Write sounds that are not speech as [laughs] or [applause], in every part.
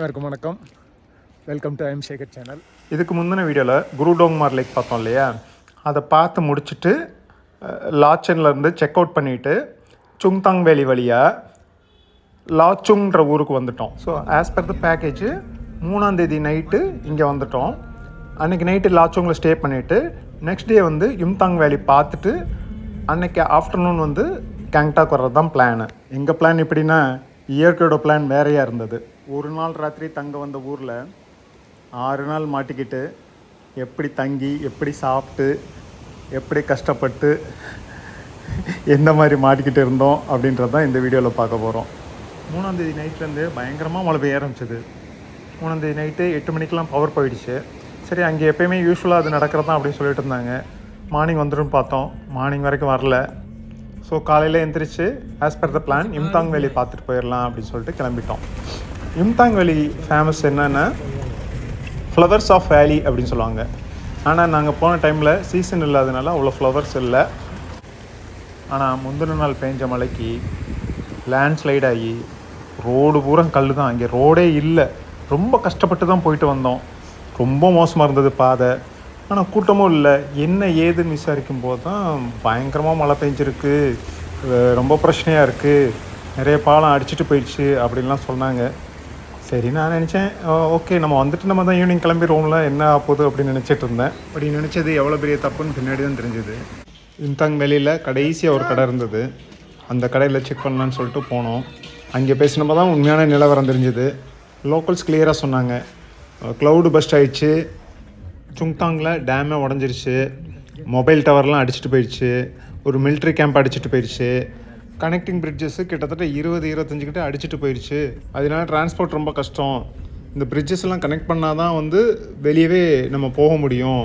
அனைவருக்கும் வணக்கம். Welcome to I'm Sekar channel இதுக்கு முந்தின வீடியோவில் குருடோங்மார் லேக் பார்த்தோம் இல்லையா? அதை பார்த்து முடிச்சுட்டு லாச்சன்லேருந்து செக் அவுட் பண்ணிவிட்டு சுங்தாங் வேலி வழியாக லாச்சுங்கிற ஊருக்கு வந்துட்டோம். So as per the package மூணாந்தேதி night இங்கே வந்துட்டோம். அன்றைக்கி நைட்டு லாச்சுங்கில் ஸ்டே பண்ணிவிட்டு நெக்ஸ்ட் டே வந்து யும்தாங் வேலி பார்த்துட்டு அன்னைக்கு ஆஃப்டர்நூன் வந்து கேங்டாக் வர்றது தான் பிளானு எங்கள் பிளான் எப்படின்னா இயற்கையோட பிளான் வேறையாக இருந்தது. ஒரு நாள் ராத்திரி தங்க வந்த ஊரில் ஆறு நாள் மாட்டிக்கிட்டு எப்படி தங்கி எப்படி சாப்பிட்டு எப்படி கஷ்டப்பட்டு எந்த மாதிரி மாட்டிக்கிட்டு இருந்தோம் அப்படின்றது தான் இந்த வீடியோவில் பார்க்க போகிறோம் மூணாந்தேதி நைட்லேருந்து பயங்கரமாக மழை பெய்ய ஆரம்பிச்சது. மூணாந்தேதி நைட்டு எட்டு மணிக்கெலாம் பவர் போயிடுச்சு. சரி அங்கே எப்பயுமே யூஸ்வலாக அது நடக்கிறதா அப்படின்னு சொல்லிட்டு இருந்தாங்க. மார்னிங் வந்துடும் பார்த்தோம். மார்னிங் வரைக்கும் வரல. ஸோ காலையில் எந்திரிச்சு as per the plan Yumthang valley பார்த்துட்டு போயிடலாம் அப்படின்னு சொல்லிட்டு கிளம்பிட்டோம். யும்தாங் வேலி ஃபேமஸ் என்னென்னா ஃப்ளவர்ஸ் ஆஃப் வேலி அப்படின்னு சொல்லுவாங்க. ஆனால் நாங்கள் போன டைமில் சீசன் இல்லாதனால அவ்வளோ ஃப்ளவர்ஸ் இல்லை. ஆனால் முந்தின நாள் பெஞ்ச மழைக்கு லேண்ட்ஸ்லைட் ஆகி ரோடு பூரா கல் தான் அங்கே ரோடே இல்லை. ரொம்ப கஷ்டப்பட்டு தான் போயிட்டு வந்தோம். ரொம்ப மோசமாக இருந்தது பாதை. ஆனால் கூட்டமும் இல்லை. என்ன ஏதுன்னு விசாரிக்கும் போது தான் பயங்கரமாக மழை பெஞ்சிருக்கு. ரொம்ப பிரச்சனையாக இருக்குது நிறைய பாலம் அடிச்சிட்டு போயிடுச்சு அப்படின்லாம் சொன்னாங்க. சரி நான் நினச்சேன் ஓகே நம்ம வந்துட்டு நம்ம தான் ஈவினிங் கிளம்பிடுவோம்ல என்ன ஆகுது அப்படின்னு நினச்சிட்டு இருந்தேன். அப்படி நினச்சது எவ்வளோ பெரிய தப்புன்னு பின்னாடி தான் தெரிஞ்சது. இன்தாங் வெளியில் கடைசியாக ஒரு கடை இருந்தது. அந்த கடையில் செக் பண்ணலான்னு சொல்லிட்டு போனோம். அங்கே பேசினப்போ தான் உண்மையான நிலவரம் தெரிஞ்சுது. லோக்கல்ஸ் கிளியராக சொன்னாங்க. க்ளவுடு பஸ்ட் ஆயிடுச்சு. சுங்தாங்கில் டேமே உடஞ்சிருச்சு. மொபைல் டவர்லாம் அடிச்சிட்டு போயிடுச்சு. ஒரு military கேம்ப் அடிச்சிட்டு போயிடுச்சு. கனெக்டிங் பிரிட்ஜஸ் கிட்டத்தட்ட இருபது இருபத்தஞ்சு கிட்ட அடிச்சிட்டு போயிடுச்சு அதனால டிரான்ஸ்போர்ட் ரொம்ப கஷ்டம். இந்த பிரிட்ஜஸ்லாம் எல்லாம் கனெக்ட் பண்ணால் தான் வந்து வெளியவே நம்ம போக முடியும்.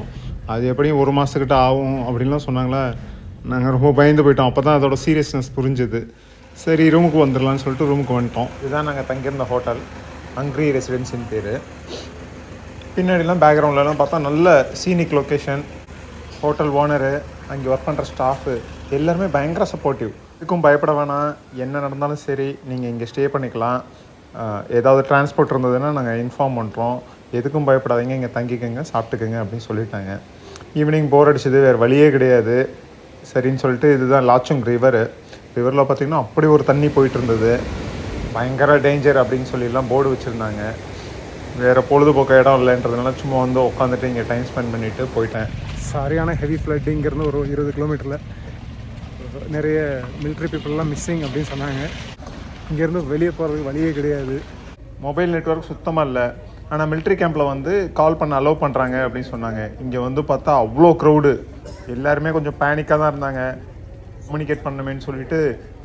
அது எப்படியும் ஒரு மாதத்துக்கிட்ட ஆகும் அப்படின்லாம் சொன்னாங்களா? நாங்கள் ரொம்ப பயந்து போயிட்டோம். அப்போ தான் அதோட சீரியஸ்னஸ் புரிஞ்சுது. சரி ரூமுக்கு வந்துடலான்னு சொல்லிட்டு ரூமுக்கு வந்துட்டோம். இதுதான் நாங்கள் தங்கியிருந்த ஹோட்டல் ஹங்க்ரி ரெசிடென்சின்னு பேர். பின்னாடிலாம் பேக்ரவுண்ட்லலாம் பார்த்தா நல்ல சீனிக் லொக்கேஷன் ஹோட்டல் ஓனரு அங்கே ஒர்க் பண்ணுற ஸ்டாஃபு எல்லாருமே பயங்கர சப்போர்ட்டிவ் இதுக்கும் பயப்பட வேணாம். என்ன நடந்தாலும் சரி நீங்கள் இங்கே ஸ்டே பண்ணிக்கலாம். ஏதாவது டிரான்ஸ்போர்ட் இருந்ததுன்னா நாங்கள் இன்ஃபார்ம் பண்ணுறோம் எதுக்கும் பயப்படாதீங்க இங்கே தங்கிக்கோங்க சாப்பிட்டுக்கோங்க அப்படின்னு சொல்லிட்டாங்க. ஈவினிங் போர் அடிச்சது வேறு வழியே கிடையாது. சரின்னு சொல்லிட்டு இதுதான் லாச்சுங் ரிவர் ரிவரில் பார்த்திங்கன்னா அப்படி ஒரு தண்ணி போயிட்டு இருந்தது. பயங்கர டேஞ்சர் அப்படின்னு சொல்லிலாம் போர்டு வச்சுருந்தாங்க. வேறு பொழுதுபோக்க இடம் இல்லைன்றதுனால சும்மா வந்து உட்காந்துட்டு இங்கே டைம் ஸ்பெண்ட் பண்ணிவிட்டு போயிட்டேன். சரியான ஹெவி ஃப்ளட்டிங்கிறது ஒரு இருபது கிலோமீட்டரில் நிறைய மிலிட்ரி பீப்புளெலாம் மிஸ்ஸிங் அப்படின்னு சொன்னாங்க. இங்கேருந்து வெளியே போகிறதுக்கு வழியே கிடையாது. மொபைல் நெட்வொர்க் சுத்தமாக இல்லை. ஆனால் மிலிட்ரி கேம்பில் வந்து கால் பண்ண அலோவ் பண்ணுறாங்க அப்படின்னு சொன்னாங்க. இங்கே வந்து பார்த்தா அவ்வளோ க்ரௌடு எல்லாருமே கொஞ்சம் பேனிக்காக தான் இருந்தாங்க. கம்யூனிகேட் பண்ணமேன்னு சொல்லிட்டு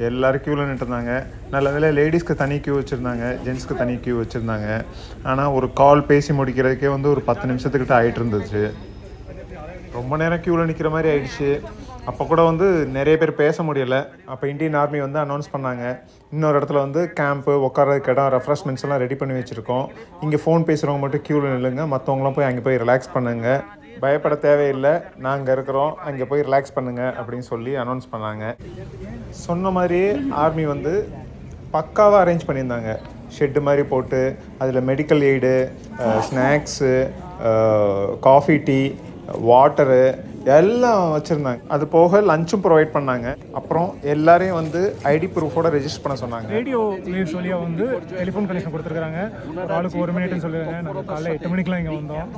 எல்லாரும் க்யூவில் நின்றுருந்தாங்க நல்ல வேலை லேடிஸ்க்கு தனி க்யூ வச்சுருந்தாங்க. ஜென்ஸ்க்கு தனி க்யூ வச்சுருந்தாங்க. ஆனால் ஒரு கால் பேசி முடிக்கிறதுக்கே வந்து ஒரு பத்து நிமிஷத்துக்கிட்ட ஆகிட்டு இருந்துச்சு ரொம்ப நேரம் க்யூவில் நிற்கிற மாதிரி ஆயிடுச்சு. அப்போ கூட வந்து நிறைய பேர் பேச முடியலை. அப்போ இந்தியன் ஆர்மி வந்து அனௌன்ஸ் பண்ணாங்க. இன்னொரு இடத்துல வந்து கேம்ப்பு உட்காரதுக்கு இடம் ரெஃப்ரெஷ்மெண்ட்ஸ் எல்லாம் ரெடி பண்ணி வச்சுருக்கோம். இங்கே ஃபோன் பேசுகிறவங்க மட்டும் க்யூவில் நில்லுங்க. மற்றவங்களாம் போய் அங்கே போய் ரிலாக்ஸ் பண்ணுங்க. பயப்பட தேவையில்லை. நாங்கள் இருக்கிறோம். அங்கே போய் ரிலாக்ஸ் பண்ணுங்கள் அப்படின்னு சொல்லி அனௌன்ஸ் பண்ணாங்க. சொன்ன மாதிரியே ஆர்மி வந்து பக்காவாக அரேஞ்ச் பண்ணியிருந்தாங்க. ஷெட்டு மாதிரி போட்டு அதில் medical aid snacks coffee tea water எல்லாம் வச்சுருந்தாங்க. அது போக லஞ்சும் ப்ரொவைட் பண்ணாங்க. அப்புறம் எல்லாரையும் வந்து ஐடி ப்ரூஃபோட ரெஜிஸ்டர் பண்ண சொன்னாங்க. ரேடியோ வேவ்ஸ் வழியாக வந்து டெலிஃபோன் கனெக்ஷன் கொடுத்துருக்காங்க ஒரு ஆளுக்கு ஒரு மினிட்னு சொல்லியிருக்காங்க நாங்கள் காலைல எட்டு மணிக்கெலாம் இங்கே வந்தோம்.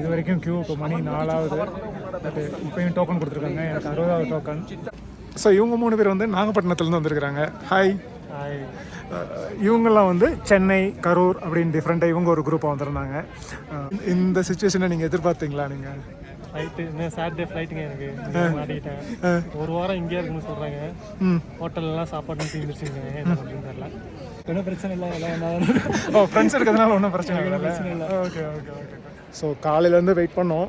இது வரைக்கும் க்யூ இப்போ மணி நாலாவது. பட் இப்போயும் டோக்கன் கொடுத்துருக்காங்க. எனக்கு அறுபதாவது டோக்கன் ஸோ இவங்க மூணு பேர் வந்து நாகப்பட்டினத்துலேருந்து வந்திருக்கிறாங்க. ஹாய் இவங்கெல்லாம் வந்து சென்னை கரூர் அப்படின்னு டிஃப்ரெண்ட்டாக இவங்க ஒரு குரூப்பாக வந்திருந்தாங்க. அஹ் இந்த சுச்சுவேஷனை நீங்கள் எதிர்பார்த்தீங்களா நீங்கள் ஃப்ளைட்டு இன்னும் சாட்டர்டே ஃப்ளைட்டுங்க எனக்கு. இங்க மாட்டிக்கிட்டேன். ஒரு வாரம் இங்கேயே இருக்குன்னு சொல்கிறாங்க ஹோட்டல்லாம் சாப்பாடு தீர்ந்துருச்சுங்க என்ன தெரியல. ஒன்றும் பிரச்சனை இல்லை எல்லாம் என்ன ஓ ஃப்ரெண்ட்ஸ் இருக்கிறதுனால ஒன்றும் பிரச்சனை இல்லை. பிரச்சனை இல்லை. ஓகே ஓகே ஓகே ஸோ காலையிலேருந்து வெயிட் பண்ணோம்.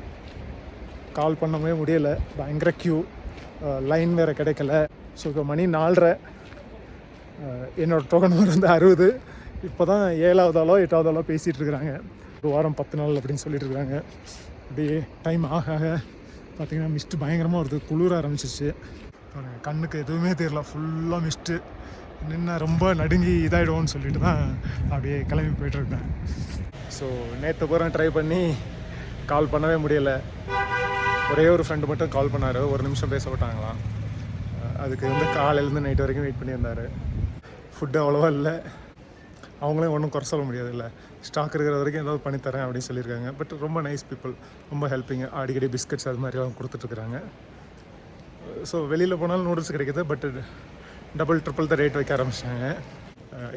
கால் பண்ணவே முடியல. பயங்கர க்யூ லைன் வேறு கிடைக்கல. ஸோ இப்போ மணி நாலரை. என்னோடய என்னோட டோக்கன் நம்பர் வந்து அறுபது. இப்போ தான் ஏழாவது ஆளோ எட்டாவது ஆளோ பேசிகிட்டு இருக்கிறாங்க. ஒரு வாரம் பத்து நாள் அப்படின்னு சொல்லிட்டுருக்காங்க அப்படியே டைம் ஆக ஆக பார்த்திங்கன்னா மிஸ்ட்டு பயங்கரமாக வருது. குளிர ஆரம்பிச்சிருச்சு. பாருங்கள் கண்ணுக்கு எதுவுமே தெரியல. ஃபுல்லாக மிஸ்ட்டு நின்று ரொம்ப நடுங்கி இதாகிடுவோன்னு சொல்லிட்டு தான் அப்படியே கிளம்பி போயிட்டுருக்கேன் ஸோ நேற்று பூரா ட்ரை பண்ணி கால் பண்ணவே முடியலை. ஒரே ஒரு ஃப்ரெண்டு மட்டும் கால் பண்ணார். ஒரு நிமிஷம் பேசப்பட்டாங்களாம் அதுக்கு வந்து காலையிலேருந்து நைட் வரைக்கும் வெயிட் பண்ணியிருந்தார். ஃபுட்டு அவ்வளோவா இல்லை. அவங்களே ஒன்றும் குறை சொல்ல முடியாது இல்லை ஸ்டாக் இருக்கிற வரைக்கும் ஏதாவது பண்ணித்தரேன் அப்படின்னு சொல்லியிருக்காங்க. பட் ரொம்ப நைஸ் பீப்புள் ரொம்ப ஹெல்ப்பிங் அடிக்கடி பிஸ்கட்ஸ் அது மாதிரிலாம் கொடுத்துட்ருக்குறாங்க ஸோ வெளியில் போனாலும் நூடுல்ஸ் கிடைக்குது. பட் டபுள் ட்ரிபிள் தான் ரேட் வைக்க ஆரம்பிச்சிட்டாங்க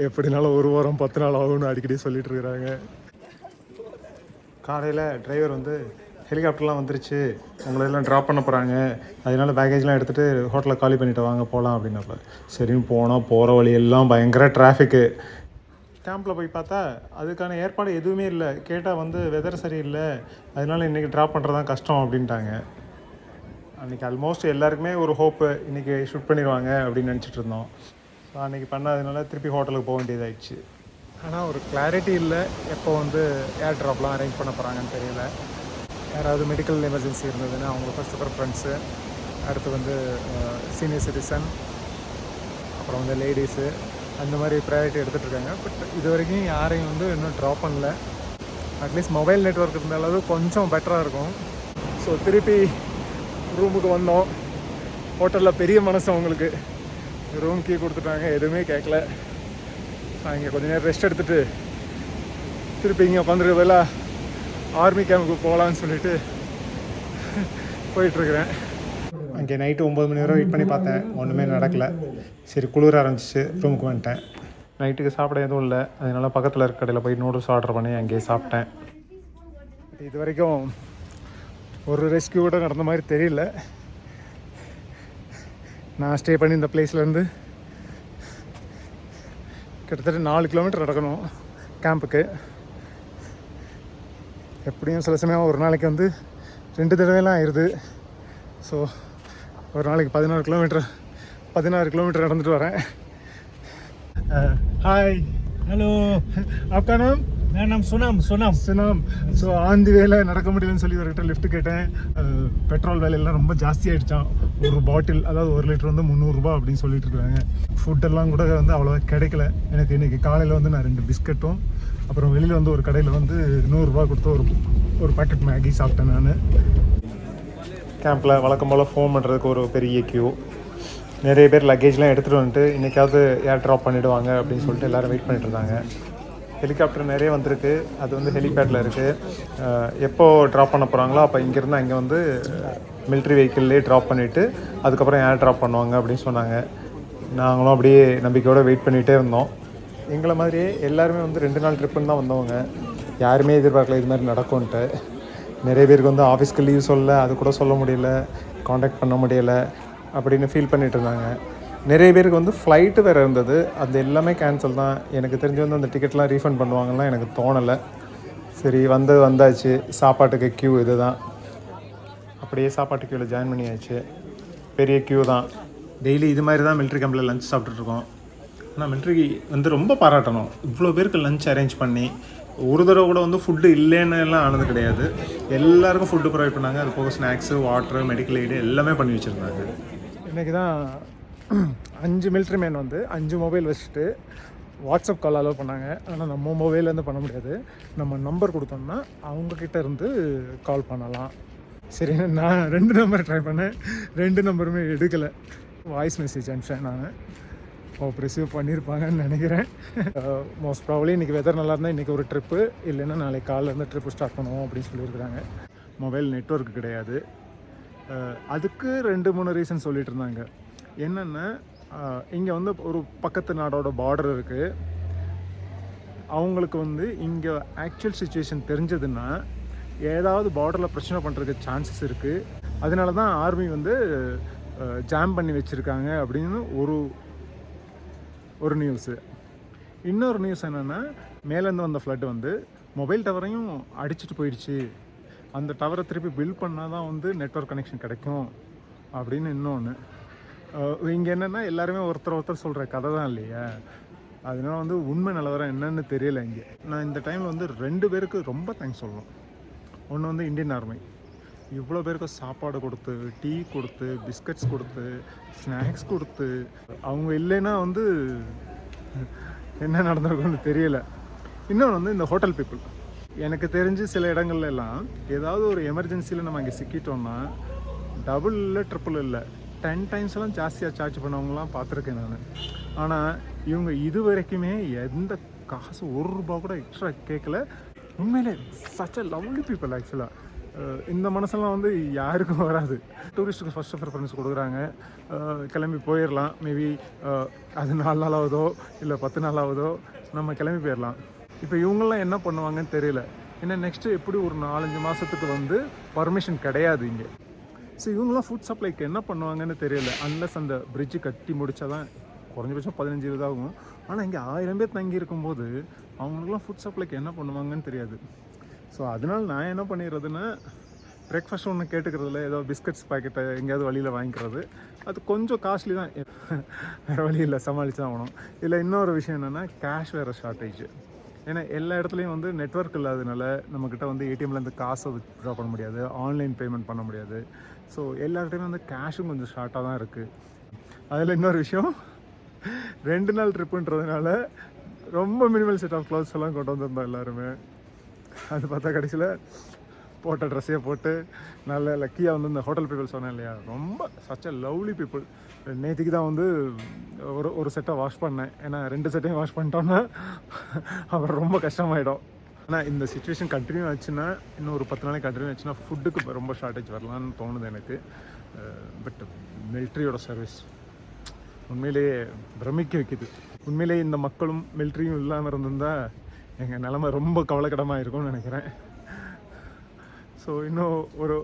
எப்படினாலும் ஒரு வாரம் பத்து நாள் ஆகும்னு அடிக்கடி சொல்லிட்டு இருக்கிறாங்க. காலையில் டிரைவர் வந்து ஹெலிகாப்டர்லாம் வந்துருச்சு. உங்களை எல்லாம் ட்ராப் பண்ண போகிறாங்க அதனால பேக்கேஜ்லாம் எடுத்துகிட்டு ஹோட்டலில் காலி பண்ணிட்டு வாங்க போகலாம் அப்படின்னப்ப சரின்னு போனால் போகிற வழியெல்லாம் பயங்கர டிராஃபிக்கு கேம்பில் போய் பார்த்தா அதுக்கான ஏற்பாடு எதுவுமே இல்லை. கேட்டால் வந்து வெதர் சரியில்லை. அதனால இன்றைக்கி ட்ராப் பண்ணுறது தான் கஷ்டம் அப்படின்ட்டாங்க. அன்றைக்கி ஆல்மோஸ்ட் எல்லாருக்குமே ஒரு ஹோப்பு இன்றைக்கி ஷூட் பண்ணிடுவாங்க அப்படின்னு நினச்சிட்டு இருந்தோம். ஸோ அன்றைக்கி பண்ணாதனால திருப்பி ஹோட்டலுக்கு போக வேண்டியதாயிடுச்சு. ஆனால் ஒரு கிளாரிட்டி இல்லை. எப்போ வந்து ஏர் ட்ராப்லாம் அரேஞ்ச் பண்ண போகிறாங்கன்னு தெரியல. யாராவது மெடிக்கல் எமர்ஜென்சி இருந்ததுன்னா அவங்க ஃபஸ்ட்டு ப்ரிஃபரன்ஸு அடுத்து வந்து சீனியர் சிட்டிசன் அப்புறம் வந்து லேடிஸு அந்த மாதிரி ப்ரையாரிட்டி எடுத்துகிட்டு இருக்காங்க பட் இது வரைக்கும் யாரையும் வந்து இன்னும் ட்ராப் பண்ணல. அட்லீஸ்ட் மொபைல் நெட்ஒர்க் இருந்தாலாவது கொஞ்சம் பெட்டராக இருக்கும். ஸோ திருப்பி ரூமுக்கு வந்தோம். ஹோட்டலில் பெரிய மனசு அவங்களுக்கு. ரூம் கீ கொடுத்துட்டாங்க. எதுவுமே கேட்கல நான் இங்கே கொஞ்ச நேரம் ரெஸ்ட் எடுத்துகிட்டு திருப்பி இங்கே உட்காந்துருக்க ஆர்மி கேம்புக்கு போகலான்னு சொல்லிட்டு போயிட்டுருக்குறேன். அங்கே நைட்டு ஒம்பது மணி வரை வெயிட் பண்ணி பார்த்தேன். ஒன்றுமே நடக்கலை. சரி குளிர ஆரம்பிச்சிச்சு. ரூமுக்கு வந்துட்டேன். நைட்டுக்கு சாப்பிட எதுவும் இல்லை. அதனால பக்கத்தில் இருக்க கடையில் போய் நூடுல்ஸ் ஆர்டர் பண்ணி அங்கேயே சாப்பிட்டேன். இது வரைக்கும் ஒரு ரெஸ்கியூ கூட நடந்த மாதிரி தெரியல. நான் ஸ்டே பண்ணி இந்த பிளேஸ்லேருந்து கிட்டத்தட்ட நாலு கிலோமீட்டர் நடக்கணும் கேம்புக்கு எப்படியும் சில சமயம் ஒரு நாளைக்கு வந்து ரெண்டு தடவைலாம் ஆயிடுது. ஸோ ஒரு நாளைக்கு பதினாறு கிலோமீட்டர் பதினாறு கிலோமீட்டர் நடந்துட்டு வரேன். ஹாய் ஹலோ ஆப்கா நாம் சுனாம் சுனாம் சுனாம் ஸோ ஆந்தி வேலை நடக்க முடியலன்னு சொல்லி ஒருக்கிட்ட லிஃப்ட் கேட்டேன். Uh, பெட்ரோல் விலையெல்லாம் ரொம்ப ஜாஸ்தி ஆகிடுச்சான் ஒரு பாட்டில் அதாவது ஒரு லிட்டர் வந்து முந்நூறுரூபா அப்படின்னு சொல்லிட்டு இருக்காங்க. ஃபுட்டெல்லாம் கூட வந்து அவ்வளோவா கிடைக்கல. எனக்கு இன்றைக்கி காலையில் வந்து நான் ரெண்டு பிஸ்கட்டும் அப்புறம் வெளியில் வந்து ஒரு கடையில் வந்து நூறுரூவா கொடுத்து ஒரு ஒரு பேக்கெட் மேகி சாப்பிட்டேன் நான். கேம்பில் வழக்கம் போல் ஃபோன் பண்ணுறதுக்கு ஒரு பெரிய கியூ நிறைய பேர் லக்கேஜ்லாம் எடுத்துகிட்டு வந்துட்டு இன்றைக்காவது ஏர் ட்ராப் பண்ணிவிடுவாங்க அப்படின்னு சொல்லிட்டு எல்லோரும் வெயிட் பண்ணிட்டு இருந்தாங்க. ஹெலிகாப்டர் நிறைய வந்திருக்கு. அது வந்து ஹெலிபேடில் இருக்குது எப்போ ட்ராப் பண்ண போகிறாங்களோ அப்போ இங்கேருந்து அங்கே வந்து மிலிட்ரி வெஹிக்கிள்லேயே ட்ராப் பண்ணிவிட்டு அதுக்கப்புறம் ஏர் ட்ராப் பண்ணுவாங்க அப்படின்னு சொன்னாங்க. நாங்களும் அப்படியே நம்பிக்கையோடு வெயிட் பண்ணிகிட்டே இருந்தோம். எங்களை மாதிரியே எல்லாருமே வந்து ரெண்டு நாள் ட்ரிப்புன்னு தான் வந்தவங்க. யாருமே எதிர்பார்க்கல இது மாதிரி நடக்கும்ன்ட்டு. நிறைய பேருக்கு வந்து ஆஃபீஸ்க்கு லீவ் சொல்ல அது கூட சொல்ல முடியல காண்டாக்ட் பண்ண முடியலை அப்படின்னு ஃபீல் பண்ணிட்டு இருந்தாங்க. நிறைய பேருக்கு வந்து ஃப்ளைட்டு வேறு இருந்தது. அது எல்லாமே கேன்சல் தான். எனக்கு தெரிஞ்சு வந்து அந்த டிக்கெட்லாம் ரீஃபண்ட் பண்ணுவாங்கலாம் எனக்கு தோணலை. சரி வந்தது வந்தாச்சு. சாப்பாட்டுக்கு க்யூ இது தான் அப்படியே சாப்பாட்டு க்யூவில் ஜாயின் பண்ணியாச்சு. பெரிய க்யூ தான். டெய்லி இது மாதிரி தான் மிலிட்ரி கேம்பில் லஞ்ச் சாப்பிட்டுட்ருக்கோம் ஆனால் மிலிட்ரி வந்து ரொம்ப பாராட்டணும். இவ்வளோ பேருக்கு லஞ்ச் அரேஞ்ச் பண்ணி ஒரு தடவை கூட வந்து ஃபுட்டு இல்லைன்னு எல்லாம் ஆனது கிடையாது. எல்லாருக்கும் ஃபுட்டு ப்ரொவைட் பண்ணாங்க. அது போக ஸ்நாக்ஸு வாட்ரு மெடிக்கல் எய்டு எல்லாமே பண்ணி வச்சுருந்தாங்க. இன்றைக்கி தான் அஞ்சு மிலிட்ரி மேன் வந்து அஞ்சு மொபைல் வச்சுட்டு வாட்ஸ்அப் கால் அலோவ் பண்ணாங்க. ஆனால் நம்ம மொபைல்லேருந்து பண்ண முடியாது. நம்ம நம்பர் கொடுத்தோம்னா அவங்கக்கிட்ட இருந்து கால் பண்ணலாம். சரி நான் ரெண்டு நம்பர் ட்ரை பண்ணேன். ரெண்டு நம்பருமே எடுக்கலை. வாய்ஸ் மெசேஜ் அனுப்பிச்சேன் நான். ஓ ரிசீவ் பண்ணியிருப்பாங்கன்னு நினைக்கிறேன். மோஸ்ட் ப்ராப்ளி இன்றைக்கி வெதர் நல்லா இருந்தால் இன்றைக்கி ஒரு ட்ரிப்பு இல்லைன்னா நாளைக்கு காலைலேருந்து ட்ரிப்பு ஸ்டார்ட் பண்ணுவோம் அப்படின்னு சொல்லியிருக்கிறாங்க. மொபைல் நெட்ஒர்க் கிடையாது. Uh, அதுக்கு ரெண்டு மூணு ரீசன் சொல்லிட்டு இருந்தாங்க. என்னென்னா uh, இங்கே வந்து ஒரு பக்கத்து நாடோட பார்டர் இருக்குது அவங்களுக்கு வந்து இங்கே ஆக்சுவல் சுச்சுவேஷன் தெரிஞ்சதுன்னா ஏதாவது பார்டரில் பிரச்சனை பண்ணுறதுக்கு சான்சஸ் இருக்குது அதனால தான் ஆர்மி வந்து uh, ஜாம் பண்ணி வச்சுருக்காங்க அப்படின்னு ஒரு ஒரு நியூஸு இன்னொரு நியூஸ் என்னென்னா மேலேருந்து வந்த ஃப்ளட் வந்து மொபைல் டவரையும் அடிச்சிட்டு போயிடுச்சு. அந்த டவரை திருப்பி பில் பண்ணால் தான் வந்து நெட்வொர்க் கனெக்ஷன் கிடைக்கும் அப்படின்னு இன்னொன்று இங்கே என்னென்னா எல்லாருமே ஒருத்தர் ஒருத்தர் சொல்கிற கதை தான் இல்லையா? அதனால வந்து உண்மை நிலவரம் என்னன்னு தெரியல இங்கே. நான் இந்த டைமில் வந்து ரெண்டு பேருக்கு ரொம்ப தேங்க்ஸ் சொல்லணும். ஒன்று வந்து இந்தியன் ஆர்மி இவ்வளோ பேருக்கு சாப்பாடு கொடுத்து டீ கொடுத்து பிஸ்கட்ஸ் கொடுத்து ஸ்நாக்ஸ் கொடுத்து அவங்க இல்லைன்னா வந்து என்ன நடந்திருக்கும்னு தெரியல. இன்னொன்று வந்து இந்த ஹோட்டல் பீப்புள். எனக்கு தெரிஞ்சு சில இடங்கள்ல எல்லாம் ஏதாவது ஒரு எமர்ஜென்சியில் நம்ம அங்கே சிக்கிட்டோம்னா டபுள் இல்லை ட்ரிப்புள் இல்லை. டென் டைம்ஸ்லாம் ஜாஸ்தியாக சார்ஜ் பண்ணவங்களாம் பார்த்துருக்கேன் நான். ஆனால் இவங்க இது வரைக்குமே எந்த காசு ஒரு ரூபா கூட எக்ஸ்ட்ரா கேட்கல உண்மையிலே சச் அ லவ்லி பீப்புள் ஆக்சுவலாக இந்த மனசெல்லாம் வந்து யாருக்கும் வராது. டூரிஸ்ட்டுக்கு ஃபஸ்ட்டு ப்ரிஃபரன்ஸ் கொடுக்குறாங்க. கிளம்பி போயிடலாம் மேபி அது நாலு நாளாவதோ இல்லை பத்து நாளாவதோ நம்ம கிளம்பி போயிடலாம் இப்போ இவங்கெல்லாம் என்ன பண்ணுவாங்கன்னு தெரியல. ஏன்னா நெக்ஸ்ட்டு எப்படி ஒரு நாலஞ்சு மாதத்துக்கு வந்து பர்மிஷன் கிடையாது இங்கே. ஸோ இவங்களாம் ஃபுட் சப்ளைக்கு என்ன பண்ணுவாங்கன்னு தெரியல. அன்லஸ் அந்த பிரிட்ஜு கட்டி முடிச்சாதான் குறைஞ்சபட்சம் பதினஞ்சு இருபதாகும் ஆனால் இங்கே ஆயிரம் பேர் தங்கி இருக்கும்போது அவங்களுக்குலாம் ஃபுட் சப்ளைக்கு என்ன பண்ணுவாங்கன்னு தெரியாது. ஸோ அதனால் நான் என்ன பண்ணிடுறதுன்னா பிரேக்ஃபாஸ்ட் ஒன்று கேட்டுக்கிறதுல ஏதோ பிஸ்கட்ஸ் பாக்கெட்டை எங்கேயாவது வழியில் வாங்கிக்கிறது. அது கொஞ்சம் காஸ்ட்லி தான். [laughs] வேறு வழி இல்லை சமாளித்து தான் ஆகணும். இதில் இன்னொரு விஷயம் என்னென்னா கேஷ் வேறு ஷார்ட்டேஜ் ஏன்னா எல்லா இடத்துலையும் வந்து நெட்வொர்க் இல்லாதனால நம்மக்கிட்ட வந்து ஏடிஎம்லேருந்து காசை வித்ட்ரா பண்ண முடியாது. ஆன்லைன் பேமெண்ட் பண்ண முடியாது. ஸோ எல்லார்கிட்டையுமே வந்து கேஷும் கொஞ்சம் ஷார்ட்டாக தான் இருக்குது அதில் இன்னொரு விஷயம் ரெண்டு நாள் ட்ரிப்புன்றதுனால ரொம்ப மினிமல் செட் ஆஃப் க்ளோத்ஸ் எல்லாம் கொண்டு வந்திருந்தோம் எல்லாருமே. அது பார்த்தா கடைசியில் போட்ட ட்ரெஸ்ஸையே போட்டு நல்ல லக்கியாக வந்து இந்த ஹோட்டல் பீப்புள் சொன்னேன் இல்லையா? ரொம்ப சச் அ லவ்லி பீப்புள் நேற்றுக்கு தான் வந்து ஒரு ஒரு செட்டை வாஷ் பண்ணேன். ஏன்னா ரெண்டு செட்டையும் வாஷ் பண்ணிட்டோன்னா அப்புறம் ரொம்ப கஷ்டமாயிடும். ஆனால் இந்த சுச்சுவேஷன் கண்டினியூ ஆச்சுன்னா இன்னும் ஒரு பத்து நாளைக்கு கண்டினியூ ஆச்சுன்னா ஃபுட்டுக்கு ரொம்ப ஷார்ட்டேஜ் வரலான்னு தோணுது எனக்கு. பட் மிலிட்ரியோட சர்வீஸ் உண்மையிலேயே பிரமிக்க வைக்குது. உண்மையிலேயே இந்த மக்களும் மிலிட்ரியும் இல்லாமல் இருந்திருந்தால் எங்கள் நிலமை ரொம்ப கவலைக்கிடமாக இருக்கும்னு நினைக்கிறேன். ஸோ இன்னும் ஒரு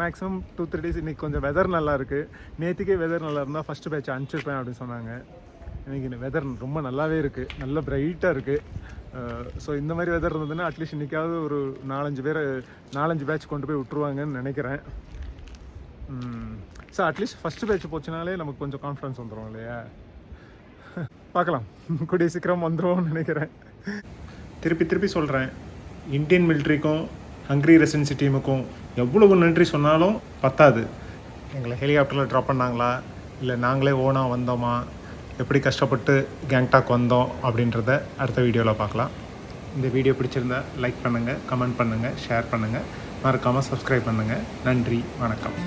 மேக்ஸிமம் டூ த்ரீ டேஸ் இன்றைக்கி கொஞ்சம் வெதர் நல்லா இருக்குது நேற்றுக்கே வெதர் நல்லா இருந்தால் ஃபஸ்ட்டு பேட்ச் அனுப்பிச்சிருப்பேன் அப்படின்னு சொன்னாங்க. இன்றைக்கி இந்த வெதர் ரொம்ப நல்லாவே இருக்குது நல்ல பிரைட்டாக இருக்குது ஸோ இந்த மாதிரி வெதர் இருந்ததுன்னா அட்லீஸ்ட் இன்றைக்காவது ஒரு நாலஞ்சு பேர் நாலஞ்சு பேட்ச் கொண்டு போய் விட்ருவாங்கன்னு நினைக்கிறேன். So at least first batch போச்சுனாலே நமக்கு கொஞ்சம் கான்ஃபிடன்ஸ் வந்துடும் இல்லையா? பார்க்கலாம். [laughs] கூடிய சீக்கிரம் வந்துடும் நினைக்கிறேன். திருப்பி திருப்பி சொல்கிறேன் இந்தியன் மிலிட்ரிக்கும் ஹங்க்ரி ரெசிடென்சி டீமுக்கும் எவ்வளவு நன்றி சொன்னாலும் பத்தாது. எங்களை ஹெலிகாப்டரில் ட்ராப் பண்ணாங்களா? இல்லை நாங்களே ஓனாக வந்தோமா? எப்படி கஷ்டப்பட்டு கேங்டாக் வந்தோம் அப்படின்றத அடுத்த வீடியோவில் பார்க்கலாம். இந்த வீடியோ பிடிச்சிருந்தா லைக் பண்ணுங்கள் கமெண்ட் பண்ணுங்கள் ஷேர் பண்ணுங்கள் மறக்காமல் சப்ஸ்கிரைப் பண்ணுங்கள் நன்றி வணக்கம்.